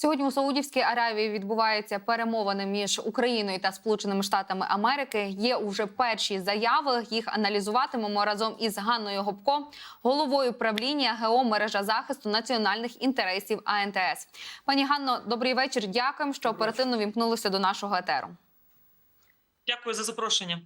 Сьогодні у Саудівській Аравії відбуваються перемовини між Україною та Сполученими Штатами Америки. Є уже перші заяви. Їх аналізуватимемо разом із Ганною Гопко, головою правління ГО мережа захисту національних інтересів АНТС. Пані Ганно, добрий вечір. Дякуємо, що оперативно вімкнулися до нашого етеру. Дякую за запрошення.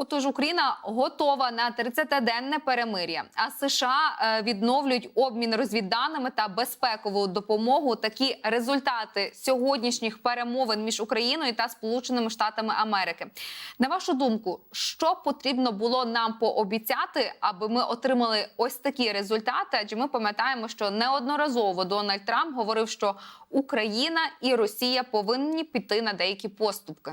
Отож, Україна готова на 30-денне перемир'я. А США е, відновлюють обмін розвідданими та безпекову допомогу. Такі результати сьогоднішніх перемовин між Україною та Сполученими Штатами Америки. На вашу думку, що потрібно було нам пообіцяти, аби ми отримали ось такі результати? Адже ми пам'ятаємо, що неодноразово Дональд Трамп говорив, що Україна і Росія повинні піти на деякі поступки.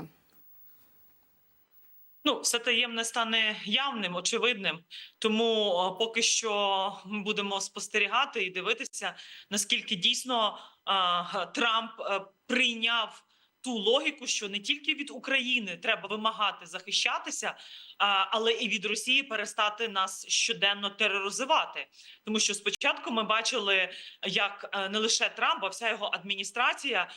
Ну, все таємне стане явним, очевидним. Тому поки що ми будемо спостерігати і дивитися, наскільки дійсно Трамп прийняв ту логіку, що не тільки від України треба вимагати захищатися, але і від Росії перестати нас щоденно тероризувати. Тому що спочатку ми бачили, як е, не лише Трамп, а вся його адміністрація е,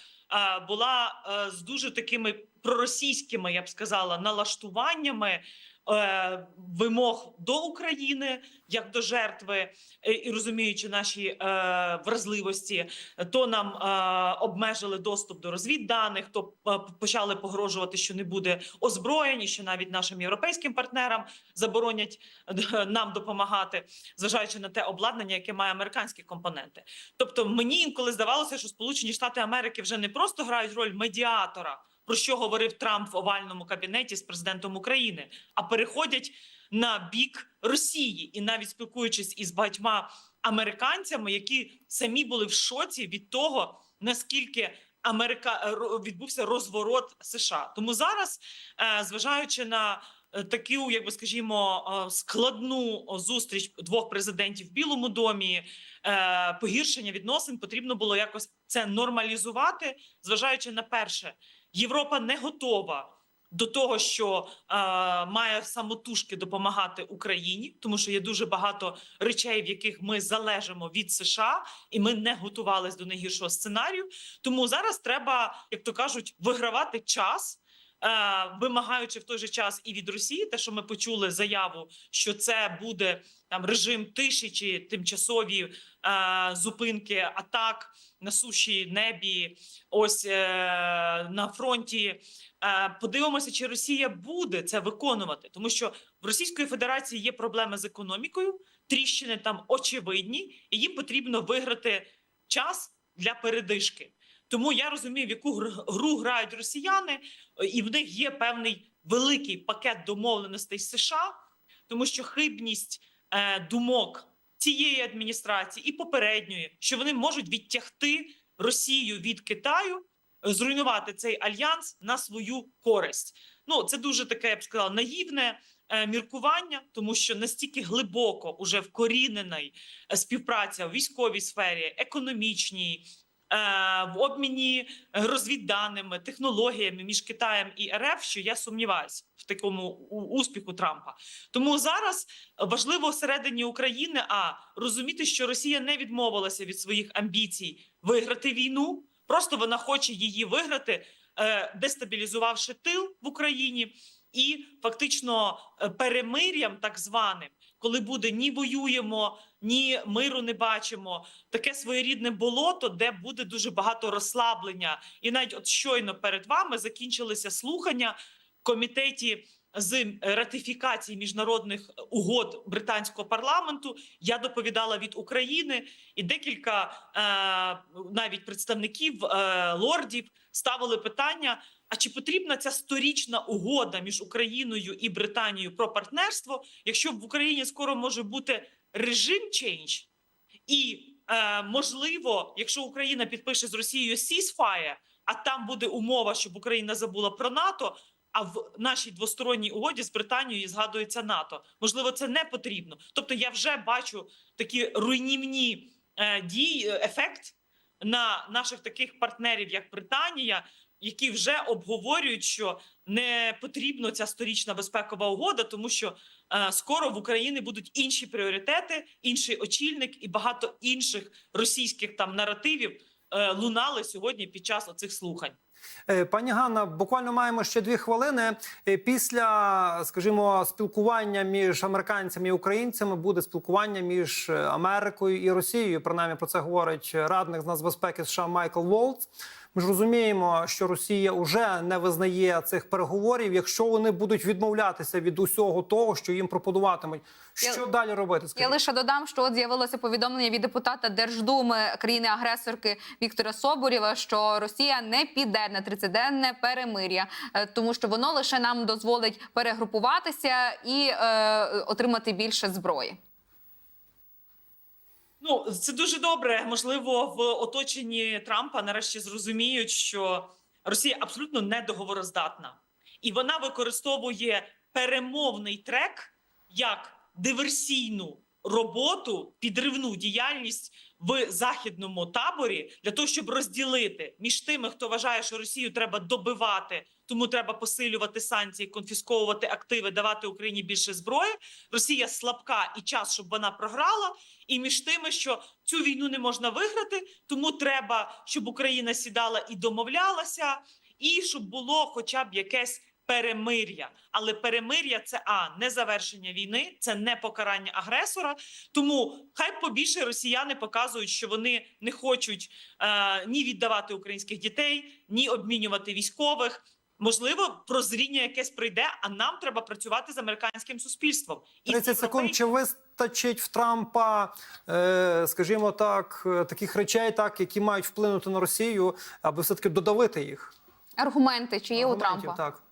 була е, з дуже такими проросійськими, я б сказала, налаштуваннями. Е, Вимог до України як до жертви, е, і розуміючи наші е, вразливості, то нам обмежили доступ до розвідданих, то почали погрожувати, що не буде озброєнь, і що навіть нашим європейським партнерам заборонять нам допомагати, зважаючи на те обладнання, яке має американські компоненти. Тобто, мені інколи здавалося, що Сполучені Штати Америки вже не просто грають роль медіатора, про що говорив Трамп в овальному кабінеті з президентом України, а переходять на бік Росії, і навіть спілкуючись із багатьма американцями, які самі були в шоці від того, наскільки Америка е, відбувся розворот США. Тому зараз, е, зважаючи на е, таку, як би скажімо, складну зустріч двох президентів в Білому домі, погіршення відносин потрібно було якось це нормалізувати, зважаючи на перше, Європа не готова. До того, що е, має самотужки допомагати Україні, тому що є дуже багато речей, в яких ми залежимо від США, і ми не готувалися до найгіршого сценарію. Тому зараз треба, як то кажуть, вигравати час, вимагаючи в той же час і від Росії, те, що ми почули заяву, що це буде там режим тиші чи тимчасові е, зупинки атак на суші, небі, ось е, на фронті. Е, Подивимося, чи Росія буде це виконувати, тому що в Російської Федерації є проблеми з економікою, тріщини там очевидні, і їм потрібно виграти час для передишки. Тому я розумію, в яку гру грають росіяни, і в них є певний великий пакет домовленостей США, тому що хибність е, думок цієї адміністрації і попередньої, що вони можуть відтягти Росію від Китаю, е, зруйнувати цей альянс на свою користь. Ну це дуже таке, я б сказала, наївне е, міркування, тому що настільки глибоко уже вкорінена співпраця в військовій сфері, економічній. Е, В обміні розвідданими технологіями між Китаєм і РФ, що я сумніваюся в такому успіху Трампа. Тому зараз важливо всередині України а розуміти, що Росія не відмовилася від своїх амбіцій виграти війну. Просто вона хоче її виграти, е, дестабілізувавши тил в Україні, і фактично е, перемир'ям, так званим, коли буде ні воюємо, ні миру не бачимо. Таке своєрідне болото, де буде дуже багато розслаблення. І навіть от щойно перед вами закінчилися слухання в комітеті з ратифікації міжнародних угод британського парламенту. Я доповідала від України, і декілька е, навіть представників е, лордів ставили питання: а чи потрібна ця сторічна угода між Україною і Британією про партнерство, якщо в Україні скоро може бути режим чейндж, і е, можливо, якщо Україна підпише з Росією ceasefire, а там буде умова, щоб Україна забула про НАТО. А в нашій двосторонній угоді з Британією згадується НАТО. Можливо, це не потрібно. Тобто, я вже бачу такі руйнівні е, дії, е, ефект на наших таких партнерів, як Британія, які вже обговорюють, що не потрібна ця сторічна безпекова угода, тому що е, скоро в Україні будуть інші пріоритети, інший очільник і багато інших російських там наративів. е, лунали сьогодні під час оцих слухань. Е, Пані Ганна, буквально маємо ще дві хвилини. Е, Після, скажімо, спілкування між американцями і українцями буде спілкування між е, Америкою і Росією. Принаймні про це говорить радник з нацбезпеки США Майкл Волц. Ми ж розуміємо, що Росія вже не визнає цих переговорів, якщо вони будуть відмовлятися від усього того, що їм пропонуватимуть. Я- Що далі робити? Я лише додам, що от з'явилося повідомлення від депутата Держдуми країни-агресорки Віктора Соборєва, що Росія не піде на 30-денне перемир'я, е, тому що воно лише нам дозволить перегрупуватися і е, отримати більше зброї. Ну, це дуже добре. Можливо, в оточенні Трампа нарешті зрозуміють, що Росія абсолютно не договороздатна, і вона використовує перемовний трек як диверсійну роботу, підривну діяльність в західному таборі для того, щоб розділити між тими, хто вважає, що Росію треба добивати, тому треба посилювати санкції, конфісковувати активи, давати Україні більше зброї. Росія слабка і час, щоб вона програла і між тими, що цю війну не можна виграти, тому треба, щоб Україна сідала і домовлялася, і щоб було хоча б якесь перемир'я. Але перемир'я це а не завершення війни, це не покарання агресора. Тому хай побільше росіяни показують, що вони не хочуть е, ні віддавати українських дітей, ні обмінювати військових. Можливо, прозріння якесь прийде, а нам треба працювати з американським суспільством. І 30 секунд. Чи вистачить в Трампа, е, скажімо так, е, таких речей, так які мають вплинути на Росію, аби все таки додавити їх? Аргументи чи є у Трампа? Так.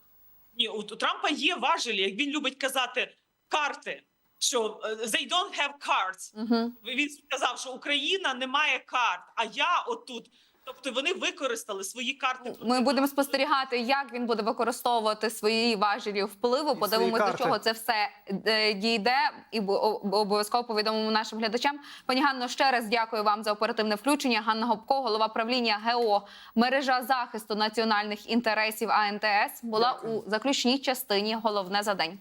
Ні, у Трампа є важелі, як він любить казати, карти. Що е, they don't have cards. Угу. Він сказав, що Україна не має карт, а я отут. Тобто вони використали свої карти. Ми будемо спостерігати, як він буде використовувати свої важелі впливу. І Подивимося, до чого це все е, дійде, і бо- обов'язково повідомимо нашим глядачам. Пані Ганно, ще раз дякую вам за оперативне включення. Ганна Гопко, голова правління ГО мережа захисту національних інтересів АНТС, була Дякую. у заключній частині. Головне за день.